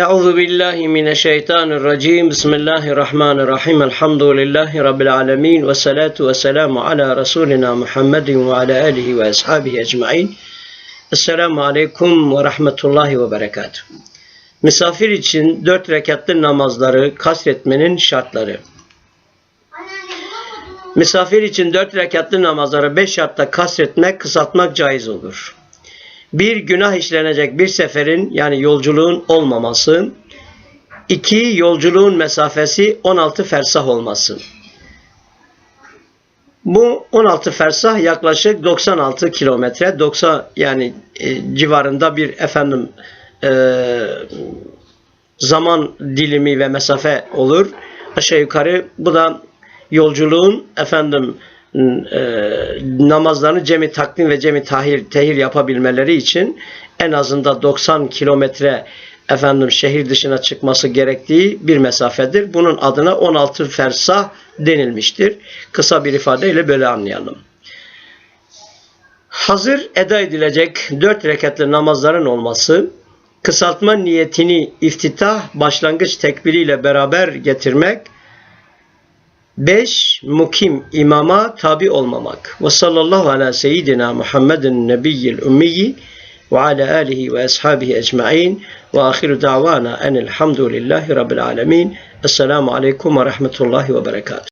Euzu billahi mineşşeytanirracim. Bismillahirrahmanirrahim. Elhamdülillahi rabbil alamin ve salatu ve selamu ala rasulina Muhammedin ve ala alihi ve ashabihi ecmaîn. Esselamu aleyküm ve rahmetullahi ve berekatuhu. Misafir için dört rekatlı namazları kasretmenin şartları. Misafir için dört rekatlı namazları beş şartta kasretmek, kısaltmak caiz olur. Bir günah işlenecek bir seferin yani yolculuğun olmaması. iki Yolculuğun mesafesi 16 fersah olması. Bu 16 fersah yaklaşık 96 kilometre, 90 yani e, civarında bir efendim e, zaman dilimi ve mesafe olur. Aşağı yukarı bu da yolculuğun efendim e, namazlarını cemi takdim ve cemi tahir tehir yapabilmeleri için en azından 90 kilometre efendim şehir dışına çıkması gerektiği bir mesafedir. Bunun adına 16 fersah denilmiştir. Kısa bir ifadeyle böyle anlayalım. Hazır eda edilecek dört rekatlı namazların olması, kısaltma niyetini iftitah başlangıç tekbiriyle beraber getirmek, 5. Mukim imama tabi olmamak. Ve sallallahu ala seyyidina Muhammedin nebiyyil ummiyi ve ala alihi ve ashabihi ecma'in ve ahiru davana enelhamdülillahi rabbil alemin. Esselamu aleyküm ve rahmetullahi ve berekatuhu.